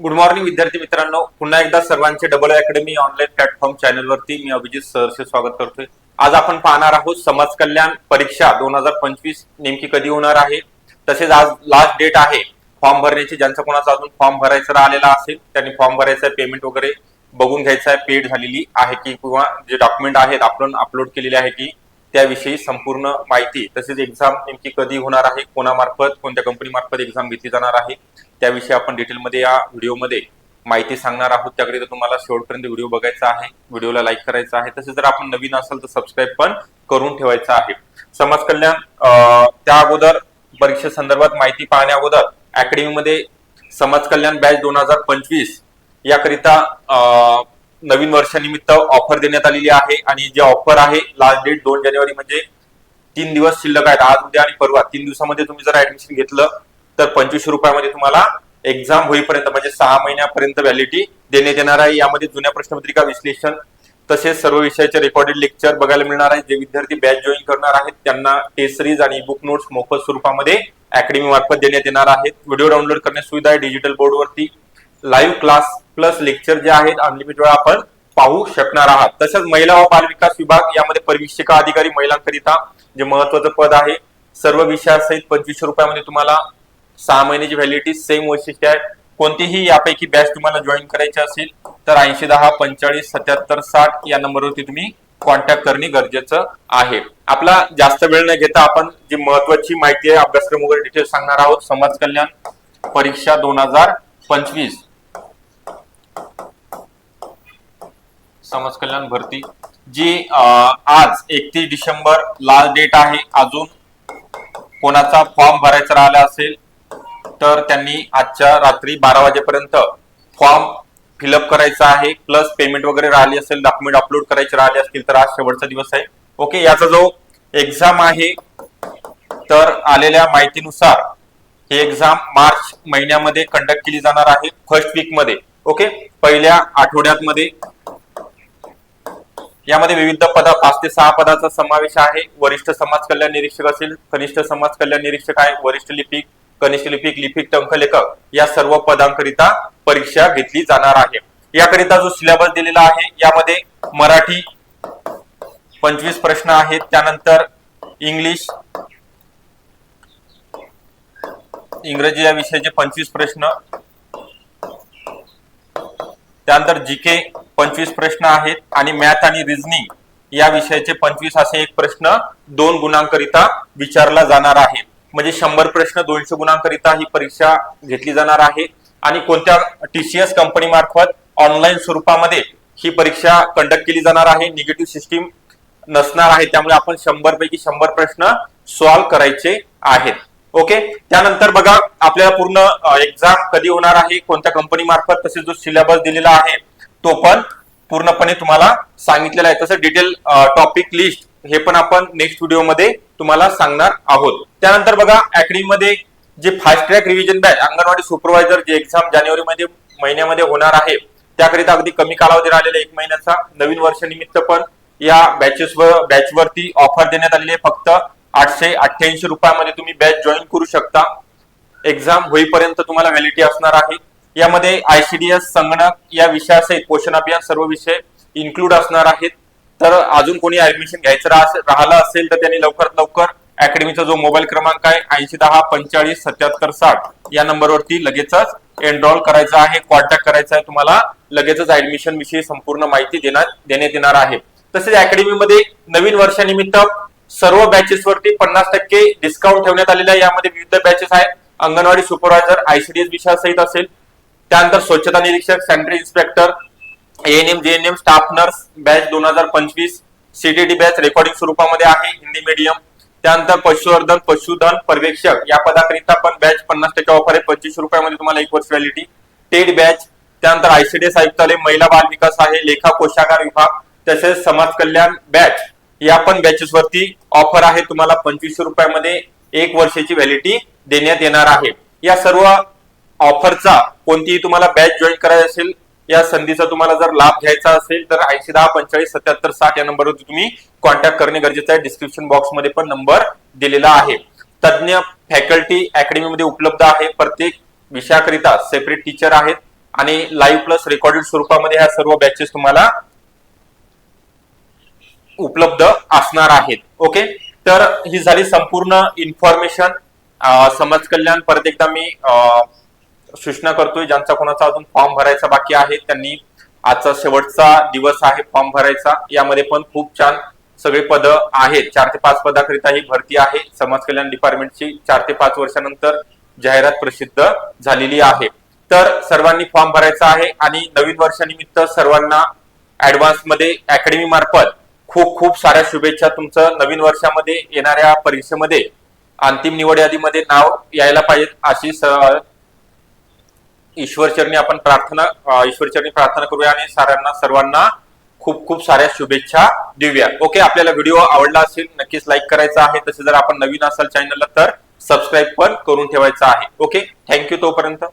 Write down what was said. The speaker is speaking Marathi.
गुड मॉर्निंग विद्यार्थी मित्रांनो. पुन्हा एकदा सर्वांचे डबल अकॅडमी ऑनलाईन प्लॅटफॉर्म चॅनलवरती मी अभिजित सरचे स्वागत करतोय. आज आपण पाहणार आहोत समाज कल्याण परीक्षा दोन हजार पंचवीस नेमकी कधी होणार आहे? तसेच आज लास्ट डेट आहे. फॉर्म भरण्याची ज्यांचा कोणाचा अजून फॉर्म भरायचा राहिलेला असेल त्यांनी फॉर्म भरायचा पेमेंट वगैरे बघून घ्यायचा आहे पेड झालेली आहे की किंवा जे डॉक्युमेंट आहेत आपण अपलोड केलेले आहे की त्याविषयी संपूर्ण माहिती. तसेच एक्झाम नेमकी कधी होणार आहे कोणामार्फत कोणत्या कंपनी मार्फत एक्झाम घेतली जाणार आहे त्याविषयी आपण डिटेलमध्ये या व्हिडिओमध्ये माहिती सांगणार आहोत. त्याकरिता तुम्हाला शेवटपर्यंत व्हिडिओ बघायचा आहे. व्हिडिओला लाईक करायचा आहे. तसेच जर आपण नवीन असाल तर सबस्क्राईब पण करून ठेवायचं आहे. समाज कल्याण त्या अगोदर परीक्षेसंदर्भात माहिती पाहण्या अगोदर अकॅडमीमध्ये समाज कल्याण बॅच दोन हजार पंचवीस याकरिता नवीन वर्षानिमित्त ऑफर देण्यात आलेली आहे. आणि जे ऑफर आहे लास्ट डेट दोन जानेवारी म्हणजे तीन दिवस शिल्लक आहेत. आज उद्या आणि परवा. तीन दिवसामध्ये तुम्ही जर ऍडमिशन घेतलं तर पंचवीसशे रुपयामध्ये तुम्हाला एक्झाम होईपर्यंत म्हणजे सहा महिन्यापर्यंत व्हॅलिडिटी देण्यात येणार आहे. यामध्ये जुन्या प्रश्नपत्रिका विश्लेषण तसेच सर्व विषयाचे रेकॉर्डेड लेक्चर बघायला मिळणार आहे. जे विद्यार्थी बॅच जॉईन करणार आहेत त्यांना टेस्ट सिरीज आणि बुक नोट्स मोफत स्वरूपामध्ये अकॅडमी मार्फत देण्यात येणार आहेत. व्हिडिओ डाउनलोड करण्याची सुविधा आहे डिजिटल बोर्डवरती लाईव्ह क्लास प्लस लेक्चर जे आहेत अनलिमिटेड वेळा आपण पाहू शकणार आहात. तसंच महिला व बाल विकास विभाग यामध्ये परिवीक्षिका अधिकारी महिलांकरिता जे महत्वाचं पद आहे सर्व विषयासहित पंचवीसशे रुपयामध्ये तुम्हाला सहा महिन्याची व्हॅलिडिटी सेम वैशिष्ट्य आहे. कोणतीही यापैकी बॅच तुम्हाला जॉईन करायची असेल तर ऐंशी दहा पंचेचाळीस सत्याहत्तर साठ या नंबरवरती तुम्ही कॉन्टॅक्ट करणे गरजेचं आहे. आपला जास्त वेळ न घेता आपण जी महत्वाची माहिती आहे अभ्यासक्रम वगैरे डिटेल सांगणार आहोत. समाज कल्याण परीक्षा दोन हजार पंचवीस. समाज कल्याण भरती जी आज एकतीस डिसेंबर लास्ट डेट आहे. अजून कोणाचा फॉर्म भरायचा राहिला असेल तर त्यांनी आजच्या रात्री बारा वाजेपर्यंत फॉर्म फिलअप करायचा आहे प्लस पेमेंट वगैरे राहिली असेल डॉक्युमेंट अपलोड करायचे राहिले असतील तर आज शेवटचा दिवस आहे. ओके याचा जो एक्झाम आहे तर आलेल्या माहितीनुसार ही एक्झाम मार्च महिन्यामध्ये कंडक्ट केली जाणार आहे फर्स्ट वीकमध्ये. ओके पहिल्या आठवड्यात मध्ये यामध्ये विविध पदा पाच ते सहा पदाचा समावेश आहे. वरिष्ठ समाज कल्याण निरीक्षक असेल कनिष्ठ समाज कल्याण निरीक्षक आहे वरिष्ठ लिपिक कनिष्ठ लिपिक लिपिक टंकलेखक या सर्व पदांकरिता परीक्षा घेतली जाणार आहे. याकरिता जो सिलेबस दिलेला आहे यामध्ये मराठी पंचवीस प्रश्न आहेत. त्यानंतर इंग्लिश इंग्रजी या विषयाचे पंचवीस प्रश्न. त्यानंतर जीके पंचवीस प्रश्न आहेत आणि मॅथ आणि रिझनिंग या विषयाचे पंचवीस असे एक प्रश्न दोन गुणांकरिता विचारला जाणार आहे. म्हणजे शंभर प्रश्न दोनशे गुणांकरिता ही परीक्षा घेतली जाणार आहे. आणि कोणत्या टीसीएस कंपनी मार्फत ऑनलाईन स्वरूपामध्ये ही परीक्षा कंडक्ट केली जाणार आहे? निगेटिव्ह सिस्टीम नसणार आहे. त्यामुळे आपण शंभर पैकी शंभर प्रश्न सॉल्व्ह करायचे आहेत. ओके त्यानंतर बघा आपल्याला पूर्ण एक्झाम कधी होणार आहे? कोणत्या कंपनी मार्फत? तसेच जो सिलेबस दिलेला आहे तो पण पूर्णपणे तुम्हाला सांगितलेला आहे. तसं डिटेल टॉपिक लिस्ट हे पण आपण नेक्स्ट व्हिडिओमध्ये तुम्हाला सांगणार आहोत. त्यानंतर बघा अकॅडमीमध्ये जे fast track revision batch anganwadi supervisor जे एक्झाम जानेवारी मध्ये महिन्यामध्ये होणार आहे त्याकरिता अगदी कमी कालावधी राहिलेला एक महिन्याचा. नवीन वर्षानिमित्त पण या बॅचेस वर बॅच वरती ऑफर देण्यात आलेली आहे. फक्त आठशे अठ्ठ्याऐंशी रुपयामध्ये तुम्ही बॅच जॉईन करू शकता. एक्झाम होईपर्यंत तुम्हाला व्हॅलिटी असणार आहे. यामध्ये आयसीडीएस संगणक या विषयासहित पोषण अभियान सर्व विषय इन्क्लूड असणार आहेत. तर अजून कोणी ऍडमिशन घ्यायचं राहिलं असेल तर त्यांनी लवकरात लवकर अकॅडमीचा जो मोबाईल क्रमांक आहे ऐंशी दहा पंचेचाळीस सत्याहत्तर साठ या नंबरवरती लगेचच एनरोल करायचा आहे कॉन्टॅक्ट करायचा आहे तुम्हाला. लगेचच ऍडमिशन विषयी संपूर्ण माहिती देण्यात देण्यात येणार आहे. तसेच अकॅडमीमध्ये नवीन वर्षानिमित्त सर्व बॅचेस वरती पन्नास टक्के डिस्काउंट ठेवण्यात आलेले आहे. यामध्ये विविध बॅचेस आहेत. अंगणवाडी सुपरवायझर आयसीडीएस विषयासहित असेल. त्यानंतर स्वच्छता निरीक्षक sanitary inspector ANM JNM staff nurse batch दोन हजार पंचवीस सीटीडी बॅच रेकॉर्डिंग स्वरूपामध्ये आहे हिंदी मीडियम त्यानंतर पशुवर्धन पशुधन पर्यवेक्षक या पदाकरिता पण बॅच पन्नास टक्के ऑफर आहे. पंचवीस रुपयामध्ये तुम्हाला एक वर्ष व्हॅलिटी टेड बॅच त्यानंतर आयसीडीएस आयुक्तालय महिला बाल विकास आहे लेखा कोशागार विभाग तसेच समाज कल्याण बॅच या पण बॅचेस वरती ऑफर आहे. तुम्हाला पंचवीसशे रुपयामध्ये एक वर्षाची व्हॅलिटी देण्यात येणार आहे. या सर्व ऑफरचा कोणतीही तुम्हाला बॅच जॉईन करायची असेल या संधीचा तुम्हाला जर लाभ घ्यायचा असेल तर ऐंशी दहा पंचेचाळीस सत्याहत्तर साठ या नंबरवरती तुम्ही कॉन्टॅक्ट करणे गरजेचं आहे. डिस्क्रिप्शन बॉक्समध्ये पण नंबर दिलेला आहे. तज्ञ फॅकल्टी अकॅडमीमध्ये उपलब्ध आहे. प्रत्येक विषयाकरिता सेपरेट टीचर आहेत. आणि लाईव्ह प्लस रेकॉर्डेड स्वरूपामध्ये ह्या सर्व बॅचेस तुम्हाला उपलब्ध असणार आहेत. ओके तर ही झाली संपूर्ण इन्फॉर्मेशन समाज कल्याण परत एकदा मी सूचना करतोय ज्यांचा कोणाचा अजून फॉर्म भरायचा बाकी आहे त्यांनी आजचा शेवटचा दिवस आहे फॉर्म भरायचा. यामध्ये पण खूप छान सगळे पद आहेत. चार ते पाच पदाकरिता ही भरती आहे. समाज कल्याण डिपार्टमेंटची चार ते पाच वर्षानंतर जाहिरात प्रसिद्ध झालेली आहे. तर सर्वांनी फॉर्म भरायचा आहे आणि नवीन वर्षानिमित्त सर्वांना ऍडव्हान्समध्ये अकॅडमी मार्फत खूप खूप साऱ्या शुभेच्छा तुमचं. नवीन वर्षामध्ये येणाऱ्या परीक्षेमध्ये अंतिम निवड यादीमध्ये नाव यायला पाहिजे अशी ईश्वरचरणी आपण प्रार्थना ईश्वरचरणी प्रार्थना करूया आणि साऱ्यांना सर्वांना खूप खूप साऱ्या शुभेच्छा देऊया. ओके आपल्याला व्हिडिओ आवडला असेल नक्कीच लाईक करायचा आहे. तसे जर आपण नवीन असाल चॅनलला तर सबस्क्राईब पण करून ठेवायचा आहे. ओके थँक्यू तोपर्यंत.